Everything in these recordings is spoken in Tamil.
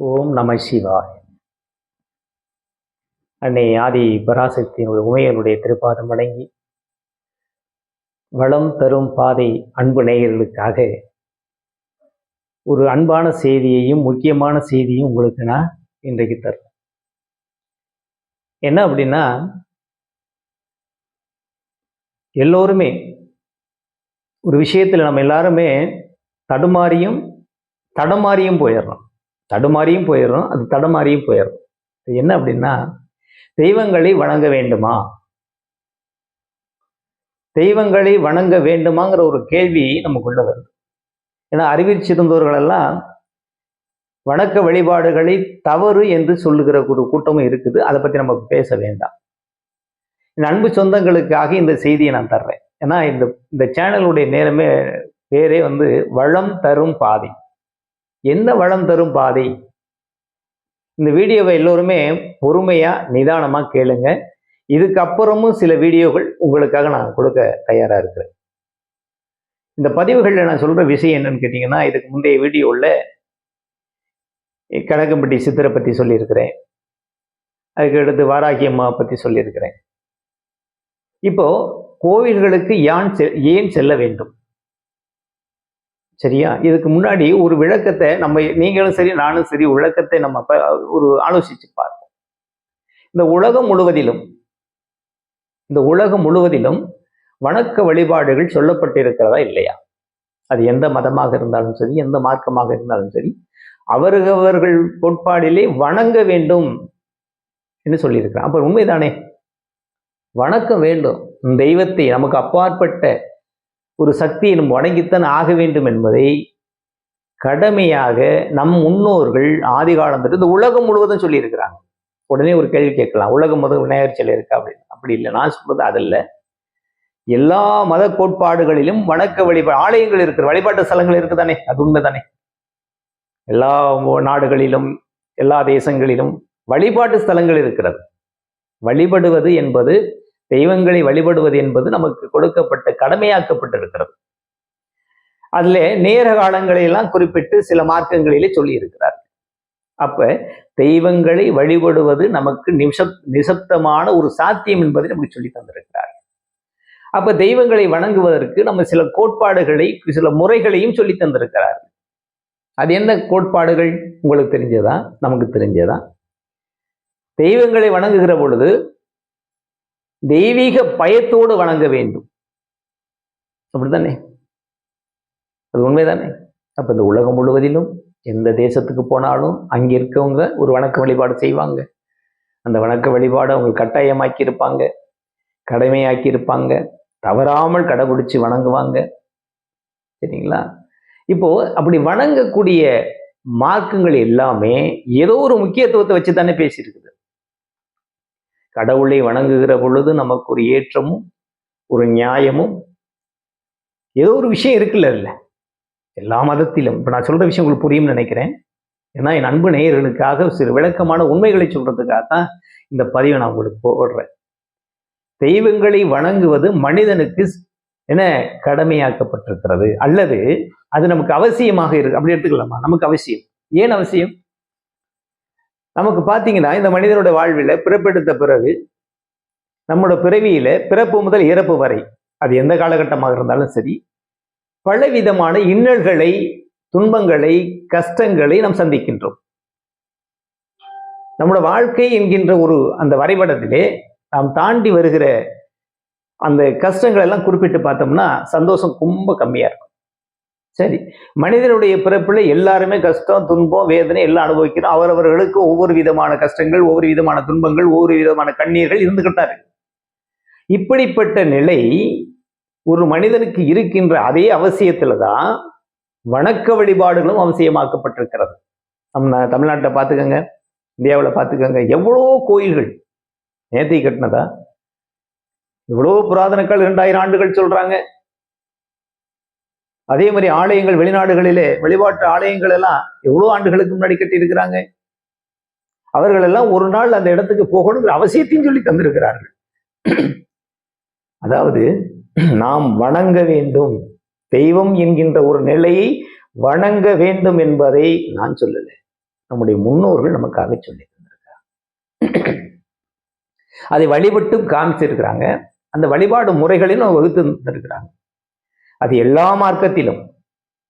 ஓம் நம சிவாய். அன்னை ஆதி பராசக்தியினுடைய உமையனுடைய திருப்பாதம் வழங்கி வளம் தரும் பாதை அன்பு நேயர்களுக்காக ஒரு அன்பான செய்தியையும் முக்கியமான செய்தியும் உங்களுக்கு நான் இன்றைக்கு தருவேன் என்ன அப்படின்னா எல்லோருமே ஒரு விஷயத்தில் நம்ம எல்லாருமே தடுமாறியும் தடமாறியும் போயிடுறோம் தடுமாறியும் போயிடும் அது தடுமாறியும் போயிடும் என்ன அப்படின்னா தெய்வங்களை வணங்க வேண்டுமா? தெய்வங்களை வணங்க வேண்டுமாங்கிற ஒரு கேள்வி நமக்குள்ள வருது. ஏன்னா அறிவிச்சிருந்தவர்கள் எல்லாம் வணக்க வழிபாடுகளை தவறு என்று சொல்லுகிற ஒரு கூட்டமும் இருக்குது. அதை பற்றி நம்ம பேச வேண்டாம். என் அன்பு சொந்தங்களுக்காக இந்த செய்தியை நான் தர்றேன். ஏன்னா இந்த இந்த சேனலுடைய நேரமே பேரே வந்து வளம் தரும் பாதை. என்ன வளம் தரும் பாதை? இந்த வீடியோவை எல்லோருமே பொறுமையா நிதானமா கேளுங்க. இதுக்கப்புறமும் சில வீடியோகள் உங்களுக்காக நான் கொடுக்க தயாரா இருக்கிறேன். இந்த பதிவுகளில் நான் சொல்ற விஷயம் என்னன்னு கேட்டிங்கன்னா இதுக்கு முந்தைய வீடியோவில் கடகம்பட்டி சித்திரை பற்றி சொல்லியிருக்கிறேன். அதுக்கு அடுத்து வாராகி அம்மா பற்றி சொல்லியிருக்கிறேன். இப்போ கோவில்களுக்கு யான் செ ஏன் செல்ல வேண்டும்? சரியா? இதுக்கு முன்னாடி ஒரு விளக்கத்தை நம்ம நீங்களும் சரி நானும் சரி விளக்கத்தை நம்ம ஒரு ஆலோசிச்சு பார்ப்போம் இந்த உலகம் முழுவதிலும் இந்த உலகம் முழுவதிலும் வணக்க வழிபாடுகள் சொல்லப்பட்டிருக்கிறதா இல்லையா? அது எந்த மதமாக இருந்தாலும் சரி எந்த மார்க்கமாக இருந்தாலும் சரி அவரவர்கள் கோட்பாடிலே வணங்க வேண்டும் என்று சொல்லியிருக்கிறான் அப்ப உண்மைதானே? வணக்கம் வேண்டும். தெய்வத்தை நமக்கு அப்பாற்பட்ட ஒரு சக்தியை நம்ம வணங்கித்தான் ஆக வேண்டும் என்பதை கடமையாக நம் முன்னோர்கள் ஆதி காலத்தில் இந்த உலகம் முழுவதும் சொல்லியிருக்கிறாங்க. உடனே ஒரு கேள்வி கேட்கலாம். உலகம் முதல் விநாயகர் சிலை இருக்கா அப்படின்னு. அப்படி இல்லை. நான் சொல்றது அதல்ல. எல்லா மத கோட்பாடுகளிலும் வணக்க வழிபாடு ஆலயங்கள் இருக்கிற வழிபாட்டு ஸ்தலங்கள் இருக்குதானே? அது உண்மைதானே? எல்லா நாடுகளிலும் எல்லா தேசங்களிலும் வழிபாட்டு ஸ்தலங்கள் இருக்கிறது. வழிபடுவது என்பது தெய்வங்களை வழிபடுவது என்பது நமக்கு கொடுக்கப்பட்ட கடமையாக்கப்பட்டிருக்கிறது. அதுல நேர காலங்களை எல்லாம் குறிப்பிட்டு சில மார்க்கங்களிலே சொல்லியிருக்கிறார் அப்ப தெய்வங்களை வழிபடுவது நமக்கு நிசப் நிசப்தமான ஒரு சாத்தியம் என்பதை நமக்கு சொல்லி தந்திருக்கிறார் அப்ப தெய்வங்களை வணங்குவதற்கு நம்ம சில கோட்பாடுகளை சில முறைகளையும் சொல்லி தந்திருக்கிறார் அது என்ன கோட்பாடுகள்? உங்களுக்கு தெரிஞ்சதா? நமக்கு தெரிஞ்சதா? தெய்வங்களை வணங்குகிற பொழுது தெய்வீக பயத்தோடு வணங்க வேண்டும். அப்படித்தானே? அது உண்மைதானே? அப்ப இந்த உலகம் முழுவதிலும் எந்த தேசத்துக்கு போனாலும் அங்க இருக்கவங்க ஒரு வணக்க வழிபாடு செய்வாங்க. அந்த வணக்க வழிபாடு அவங்க கட்டாயமாக்கி இருப்பாங்க. கடமையாக்கி இருப்பாங்க. தவறாமல் கடைபிடிச்சு வணங்குவாங்க. சரிங்களா? இப்போ அப்படி வணங்கக்கூடிய மார்க்கங்கள் எல்லாமே ஏதோ ஒரு முக்கியத்துவத்தை வச்சு தானே பேசியிருக்குது. கடவுளை வணங்குகிற பொழுது நமக்கு ஒரு ஏற்றமும் ஒரு நியாயமும் ஏதோ ஒரு விஷயம் இருக்குல்ல இல்லை எல்லா மதத்திலும். இப்போ நான் சொல்ற விஷயம் உங்களுக்கு புரியும்னு நினைக்கிறேன். ஏன்னா என் அன்பு நேயர்களுக்காக சில விளக்கமான உண்மைகளை சொல்றதுக்காக தான் இந்த பதிவை நான் உங்களுக்கு போடுறேன். தெய்வங்களை வணங்குவது மனிதனுக்கு என்ன கடமையாக்கப்பட்டிருக்கிறது. அல்லது அது நமக்கு அவசியமாக இருக்கு. அப்படி எடுத்துக்கலாமா? நமக்கு அவசியம். ஏன் அவசியம்? நமக்கு பார்த்தீங்கன்னா இந்த மனிதனோட வாழ்வில் பிறப்பெடுத்த பிறகு நம்மளோட பிறவியில பிறப்பு முதல் இறப்பு வரை அது எந்த காலகட்டமாக இருந்தாலும் சரி பலவிதமான இன்னல்களை துன்பங்களை கஷ்டங்களை நாம் சந்திக்கின்றோம். நம்மளோட வாழ்க்கை என்கின்ற ஒரு அந்த வரைபடத்திலே நாம் தாண்டி வருகிற அந்த கஷ்டங்கள் எல்லாம் குறிப்பிட்டு பார்த்தோம்னா சந்தோஷம் ரொம்ப கம்மியா இருக்கும். சரி. மனிதனுடைய பிறப்புல எல்லாருமே கஷ்டம் துன்பம் வேதனை எல்லாம் அனுபவிக்கிறோம் அவரவர்களுக்கு ஒவ்வொரு விதமான கஷ்டங்கள் ஒவ்வொரு விதமான துன்பங்கள் ஒவ்வொரு விதமான கண்ணீர்கள் இருந்துகிட்டாரு இப்படிப்பட்ட நிலை ஒரு மனிதனுக்கு இருக்கின்ற அதே அவசியத்துல தான் வணக்க வழிபாடுகளும் அவசியமாக்கப்பட்டிருக்கிறது. நம்ம தமிழ்நாட்டை பார்த்துக்கோங்க இந்தியாவில் பார்த்துக்கோங்க. எவ்வளோ கோயில்கள் நேத்தி கட்டினதா? இவ்வளோ புராதனக்கள் இரண்டாயிரம் ஆண்டுகள் சொல்றாங்க. அதே மாதிரி ஆலயங்கள் வெளிநாடுகளிலே வழிபாட்டு ஆலயங்கள் எல்லாம் எவ்வளோ ஆண்டுகளுக்கு முன்னாடி கட்டி இருக்கிறாங்க அவர்கள் எல்லாம் ஒரு நாள் அந்த இடத்துக்கு போகணுங்கிற அவசியத்தையும் சொல்லி தந்திருக்கிறார்கள். அதாவது நாம் வணங்க வேண்டும். தெய்வம் என்கின்ற ஒரு நிலையை வணங்க வேண்டும் என்பதை நான் சொல்லலை. நம்முடைய முன்னோர்கள் நமக்காக சொல்லி அதை வழிபட்டு காமிச்சிருக்கிறாங்க. அந்த வழிபாடு முறைகளையும் வகுத்து தந்திருக்கிறாங்க. அது எல்லா மார்க்கத்திலும்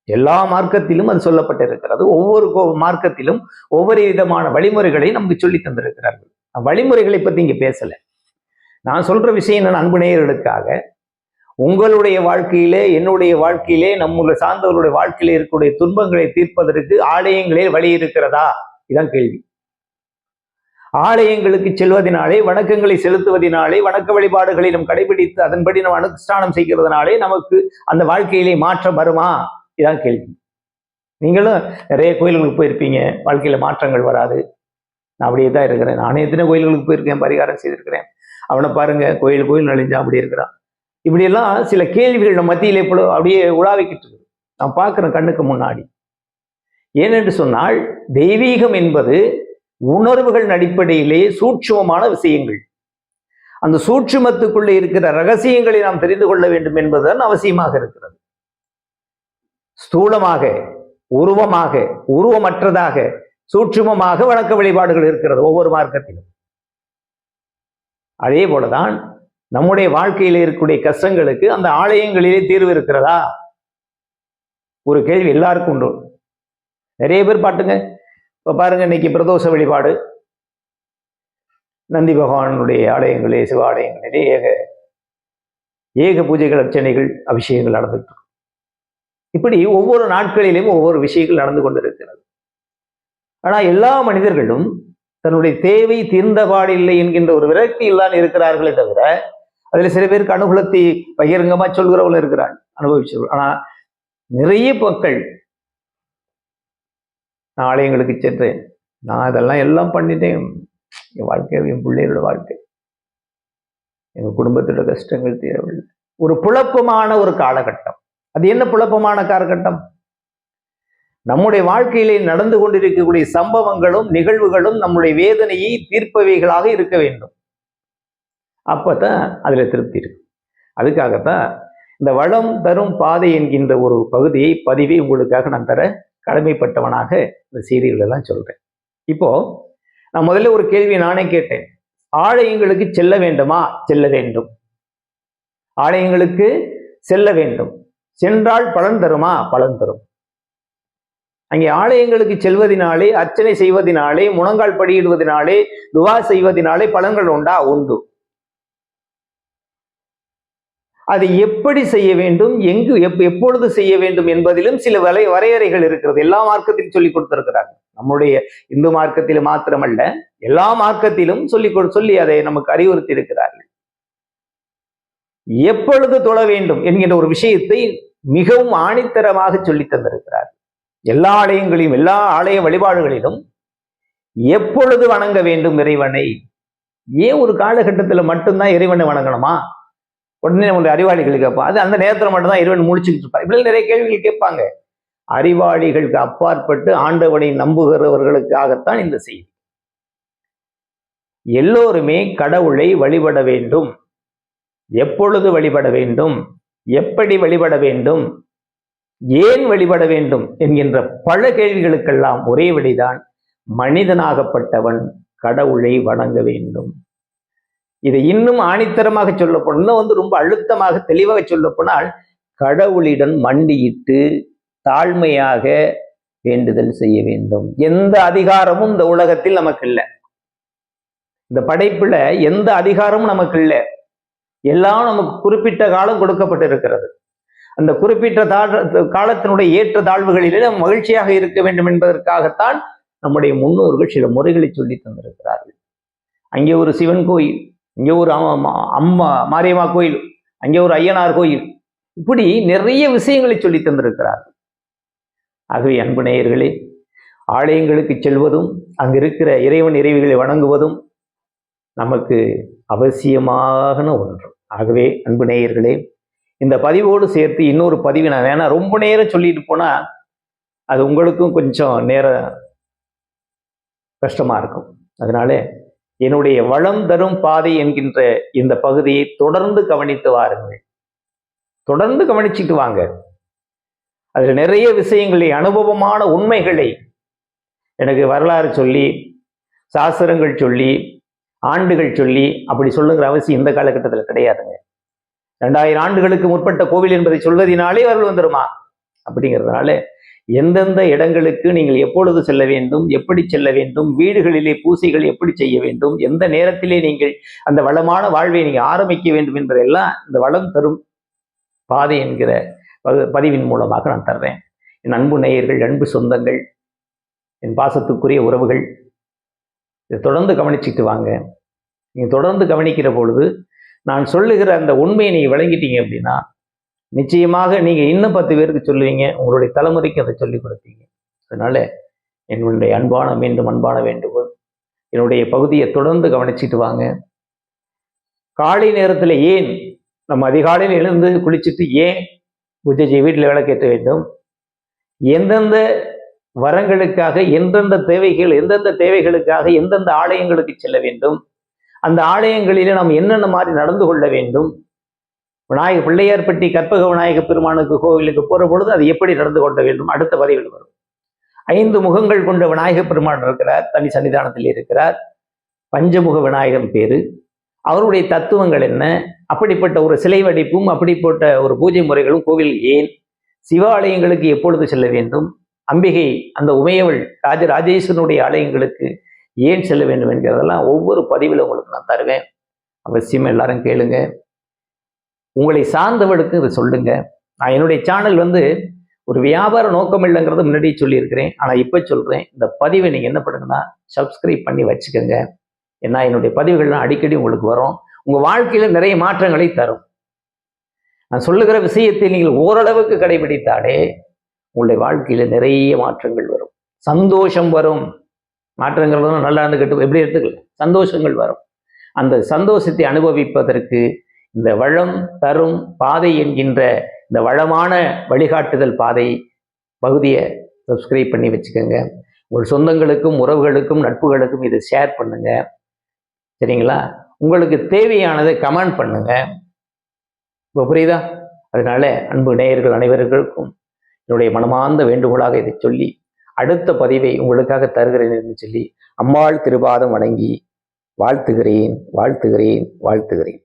எல்லா மார்க்கத்திலும் அது சொல்லப்பட்டிருக்கிறது. ஒவ்வொரு கோ- மார்க்கத்திலும் ஒவ்வொரு விதமான வழிமுறைகளை நமக்கு சொல்லி தந்திருக்கிறார்கள். வழிமுறைகளை பத்தி இங்க பேசல. நான் சொல்ற விஷயம் நான் அன்பு நேயர்களுக்காக உங்களுடைய வாழ்க்கையிலே என்னுடைய வாழ்க்கையிலே நம்முடைய சார்ந்தவர்களுடைய வாழ்க்கையிலே இருக்கக்கூடிய துன்பங்களை தீர்ப்பதற்கு ஆலயங்களே வழி இருக்கிறதா? இதான் கேள்வி. ஆலயங்களுக்கு செல்வதனாலே வணக்கங்களை செலுத்துவதனாலே வணக்க வழிபாடுகளை கடைபிடித்து அதன்படி நம்ம அனுஷ்டானம் செய்கிறதுனாலே நமக்கு அந்த வாழ்க்கையிலே மாற்றம் வருமா? இதான் கேள்வி. நீங்களும் நிறைய கோயில்களுக்கு போயிருப்பீங்க. வாழ்க்கையில மாற்றங்கள் வராது. நான் அப்படியே தான் இருக்கிறேன். நானே எத்தனை கோயில்களுக்கு போயிருக்கேன் பரிகாரம் செய்திருக்கிறேன். அவனை பாருங்க கோயில் கோயில் நலிஞ்சா அப்படி இருக்கிறான். இப்படியெல்லாம் சில கேள்விகள் நம்ம மத்தியிலே இப்போ அப்படியே உலாவிக்கிட்டு இருக்கு. நான் பார்க்குறேன் கண்ணுக்கு முன்னாடி. ஏனென்று சொன்னால் தெய்வீகம் என்பது உணர்வுகள் அடிப்படையிலே சூட்சுமமான விஷயங்கள். அந்த சூட்சுமத்துக்குள்ளே இருக்கிற ரகசியங்களை நாம் தெரிந்து கொள்ள வேண்டும் என்பதுதான் அவசியமாக இருக்கிறது. ஸ்தூலமாக உருவமாக உருவமற்றதாக சூட்சுமமாக வணக்க வழிபாடுகள் இருக்கிறது ஒவ்வொரு மார்க்கத்திலும். அதே போலதான் நம்முடைய வாழ்க்கையில இருக்கக்கூடிய கஷ்டங்களுக்கு அந்த ஆலயங்களிலே தீர்வு இருக்கிறதா? ஒரு கேள்வி எல்லாருக்கும் உண்டு. நிறைய பேர் பாட்டுங்க இப்போ பாருங்க இன்னைக்கு பிரதோஷ வழிபாடு. நந்தி பகவானுடைய ஆலயங்களே சிவ ஆலயங்களிலே ஏக ஏக பூஜைகள் அர்ச்சனைகள் அபிஷேகங்கள் நடந்துட்டு இப்படி ஒவ்வொரு நாட்களிலும் ஒவ்வொரு விஷயங்கள் நடந்து கொண்டிருக்கிறது. ஆனா எல்லா மனிதர்களும் தன்னுடைய தேவை தீர்ந்தபாடில்லை என்கின்ற ஒரு விரக்தியில் தான் இருக்கிறார்களே தவிர அதுல சில பேருக்கு அனுகூலத்தை பகிரங்கமா சொல்கிறவங்களும் இருக்கிறாங்க அனுபவிச்சவர்கள் ஆனா நிறைய மக்கள் நான் ஆலயங்களுக்கு சென்றேன். நான் இதெல்லாம் எல்லாம் பண்ணிட்டேன். என் வாழ்க்கை என் பிள்ளைகளோட வாழ்க்கை. எங்க குடும்பத்தோட கஷ்டங்கள் தீரவில்லை ஒரு புழப்பமான ஒரு காலகட்டம். அது என்ன புழப்பமான காலகட்டம்? நம்முடைய வாழ்க்கையிலே நடந்து கொண்டிருக்கக்கூடிய சம்பவங்களும் நிகழ்வுகளும் நம்முடைய வேதனையை தீர்ப்பவைகளாக இருக்க வேண்டும். அப்பதான் அதுல திருப்தி இருக்கு. அதுக்காகத்தான் இந்த வளம் தரும் பாதை என்கின்ற ஒரு பகுதியை பதிவை உங்களுக்காக நான் தர கடமைப்பட்டவனாக இந்த செய்திகள் எல்லாம் சொல்றேன். இப்போ நான் முதல்ல ஒரு கேள்வி நானே கேட்டேன். ஆலயங்களுக்கு செல்ல வேண்டுமா? செல்ல வேண்டும். ஆலயங்களுக்கு செல்ல வேண்டும். சென்றால் பலன் தருமா? பலன் தரும். அங்கே ஆலயங்களுக்கு செல்வதினாலே அர்ச்சனை செய்வதினாலே முழங்கால் படியிடுவதினாலே துவா செய்வதினாலே பலன்கள் உண்டா? உண்டு. அதை எப்படி செய்ய வேண்டும் எங்கு எப் எப்பொழுது செய்ய வேண்டும் என்பதிலும் சில வலை வரையறைகள் இருக்கிறது. எல்லா மார்க்கத்திலும் சொல்லி கொடுத்திருக்கிறாங்க. நம்முடைய இந்து மார்க்கத்தில் மாத்திரமல்ல எல்லா மார்க்கத்திலும் சொல்லி கொடு சொல்லி அதை நமக்கு அறிவுறுத்தி இருக்கிறார்கள் எப்பொழுது தொழ வேண்டும் என்கின்ற ஒரு விஷயத்தை மிகவும் ஆணித்தரமாக சொல்லி தந்திருக்கிறார் எல்லா ஆலயங்களையும் எல்லா ஆலய வழிபாடுகளிலும் எப்பொழுது வணங்க வேண்டும் இறைவனை? ஏன் ஒரு காலகட்டத்துல மட்டும்தான் இறைவனை வணங்கணுமா? உடனே நம்மளுடைய அறிவாளிகள் கேட்பான் அது அந்த நேரத்தில் மட்டும்தான் இறைவன் முடிச்சுக்கிட்டு இருப்பார். இப்படி நிறைய கேள்விகள் கேட்பாங்க. அறிவாளிகளுக்கு அப்பாற்பட்டு ஆண்டவனை நம்புகிறவர்களுக்காகத்தான் இந்த செய்தி. எல்லோருமே கடவுளை வழிபட வேண்டும். எப்பொழுது வழிபட வேண்டும்? எப்படி வழிபட வேண்டும்? ஏன் வழிபட வேண்டும்? என்கின்ற பல கேள்விகளுக்கெல்லாம் ஒரே விடைதான் மனிதனாகப்பட்டவன் கடவுளை வணங்க வேண்டும். இதை இன்னும் ஆணித்தரமாக சொல்ல இன்னும் வந்து ரொம்ப அழுத்தமாக தெளிவாக சொல்ல போனால் கடவுளிடம் மண்டியிட்டு தாழ்மையாக வேண்டுதல் செய்ய வேண்டும். எந்த அதிகாரமும் இந்த உலகத்தில் நமக்கு இல்லை இந்த படைப்புல எந்த அதிகாரமும் நமக்கு இல்லை எல்லாம் நமக்கு குறிப்பிட்ட காலம் கொடுக்கப்பட்டிருக்கிறது. அந்த குறிப்பிட்ட தாழ் காலத்தினுடைய ஏற்ற தாழ்வுகளிலே நாம் மகிழ்ச்சியாக இருக்க வேண்டும் என்பதற்காகத்தான் நம்முடைய முன்னோர்கள் சில முறைகளை சொல்லி தந்திருக்கிறார்கள். அங்கே ஒரு சிவன் கோயில். இங்கே ஒரு அம்மா அம்மா மாரியம்மா கோயில் அங்கே ஒரு ஐயனார் கோயில். இப்படி நிறைய விஷயங்களை சொல்லி தந்திருக்கிறார். ஆகவே அன்பு நேயர்களே ஆலயங்களுக்கு செல்வதும் அங்கிருக்கிற இறைவன் இறைவிகளை வணங்குவதும் நமக்கு அவசியமான ஒன்று. ஆகவே அன்பு நேயர்களே இந்த பதிவோடு சேர்த்து இன்னொரு பதிவு நான் வேணா ரொம்ப நேரம் சொல்லிட்டு போனா அது உங்களுக்கும் கொஞ்சம் நேரம் கஷ்டமா இருக்கும். அதனால என்னுடைய வளம் தரும் பாதை என்கின்ற இந்த பகுதியை தொடர்ந்து கவனித்து வாருங்கள். தொடர்ந்து கவனிச்சுட்டு வாங்க. அதுல நிறைய விஷயங்களை அனுபவமான உண்மைகளை எனக்கு வரலாறு சொல்லி சாஸ்திரங்கள் சொல்லி ஆண்டுகள் சொல்லி அப்படி சொல்லுங்கிற அவசியம் இந்த காலகட்டத்தில் கிடையாதுங்க. ரெண்டாயிரம் ஆண்டுகளுக்கு முற்பட்ட கோவில் என்பதை சொல்வதினாலே அவர்கள் வந்துருமா? அப்படிங்கிறதுனால எந்தெந்த இடங்களுக்கு நீங்கள் எப்பொழுது செல்ல வேண்டும் எப்படி செல்ல வேண்டும் வீடுகளிலே பூசைகள் எப்படி செய்ய வேண்டும் எந்த நேரத்திலே நீங்கள் அந்த வளமான வாழ்வை நீங்கள் ஆரம்பிக்க வேண்டும் என்பதெல்லாம் இந்த வளம் தரும் பாதை என்கிற பகு- பதிவின் மூலமாக நான் தர்றேன். என் அன்பு நேயர்கள் அன்பு சொந்தங்கள் என் பாசத்துக்குரிய உறவுகள் இதை தொடர்ந்து கவனிச்சுட்டு வாங்க. நீங்கள் தொடர்ந்து கவனிக்கிற பொழுது நான் சொல்லுகிற அந்த உண்மையை நீங்கள் விளங்கிட்டீங்க அப்படின்னா நிச்சயமாக நீங்கள் இன்னும் பத்து பேருக்கு சொல்லுவீங்க உங்களுடைய தலைமுறைக்கு அதை சொல்லிக் கொடுப்பீங்க. அதனால என்னுடைய அன்பான மீண்டும் அன்பான வேண்டுகோள். என்னுடைய பகுதியை தொடர்ந்து கவனிச்சிட்டு வாங்க. காலை நேரத்தில் ஏன் நம்ம அதிகாலையில் எழுந்து குளிச்சுட்டு ஏன் பூஜை செய்ய வீட்டில் விளக்கேற்ற வேண்டும்? எந்தெந்த வரங்களுக்காக எந்தெந்த தேவைகள் எந்தெந்த தேவைகளுக்காக எந்தெந்த ஆலயங்களுக்கு செல்ல வேண்டும்? அந்த ஆலயங்களிலே நாம் என்னென்ன மாதிரி நடந்து கொள்ள வேண்டும்? விநாயக பிள்ளையார்பட்டி கற்பக விநாயக பெருமானுக்கு கோவிலுக்கு போகிற பொழுது அது எப்படி நடந்து கொள்ள வேண்டும்? அடுத்த பதிவில் வரும். ஐந்து முகங்கள் கொண்ட விநாயக பெருமான் இருக்கிறார் தனி சன்னிதானத்தில் இருக்கிறார். பஞ்சமுக விநாயகர் பேரு. அவருடைய தத்துவங்கள் என்ன? அப்படிப்பட்ட ஒரு சிலை வடிப்பும் அப்படிப்பட்ட ஒரு பூஜை முறைகளும் கோவில் ஏன்? சிவாலயங்களுக்கு எப்பொழுது செல்ல வேண்டும்? அம்பிகை அந்த உமையவள் ராஜராஜேஸ்வரனுடைய ஆலயங்களுக்கு ஏன் செல்ல வேண்டும் என்கிறதெல்லாம் ஒவ்வொரு பதிவில் உங்களுக்கு நான் தருவேன். அவசியம் எல்லாரும் கேளுங்க. உங்களை சார்ந்தவளுக்கு இதை சொல்லுங்க. நான் என்னுடைய சேனல் வந்து ஒரு வியாபார நோக்கம் இல்லைங்கிறத முன்னாடியே சொல்லியிருக்கிறேன். ஆனால் இப்போ சொல்கிறேன் இந்த பதிவை நீங்கள் என்ன பண்ணுங்கன்னா சப்ஸ்கிரைப் பண்ணி வச்சுக்கோங்க. ஏன்னா என்னுடைய பதிவுகள்லாம் அடிக்கடி உங்களுக்கு வரும். உங்கள் வாழ்க்கையில் நிறைய மாற்றங்களை தரும். நான் சொல்லுகிற விஷயத்தை நீங்கள் ஓரளவுக்கு கடைபிடித்தாலே உங்களுடைய வாழ்க்கையில் நிறைய மாற்றங்கள் வரும். சந்தோஷம் வரும். மாற்றங்கள் வரும் நல்லா இருந்து எப்படி எடுத்துக்கல சந்தோஷங்கள் வரும். அந்த சந்தோஷத்தை அனுபவிப்பதற்கு இந்த வளம் தரும் பாதை என்கின்ற இந்த வளமான வழிகாட்டுதல் பாதை பகுதியை சப்ஸ்கிரைப் பண்ணி வச்சுக்கோங்க. உங்கள் சொந்தங்களுக்கும் உறவுகளுக்கும் நட்புகளுக்கும் இதை ஷேர் பண்ணுங்க. சரிங்களா? உங்களுக்கு தேவையானதை கமெண்ட் பண்ணுங்க. இப்போ புரியுதா? அதனால அன்பு நேயர்கள் அனைவர்களுக்கும் என்னுடைய மனமார்ந்த வேண்டுகோளாக இதை சொல்லி அடுத்த பதிவை உங்களுக்காக தருகிறேன் என்று சொல்லி அம்மாள் திருபாதம் வணங்கி வாழ்த்துகிறேன் வாழ்த்துகிறேன் வாழ்த்துகிறேன்.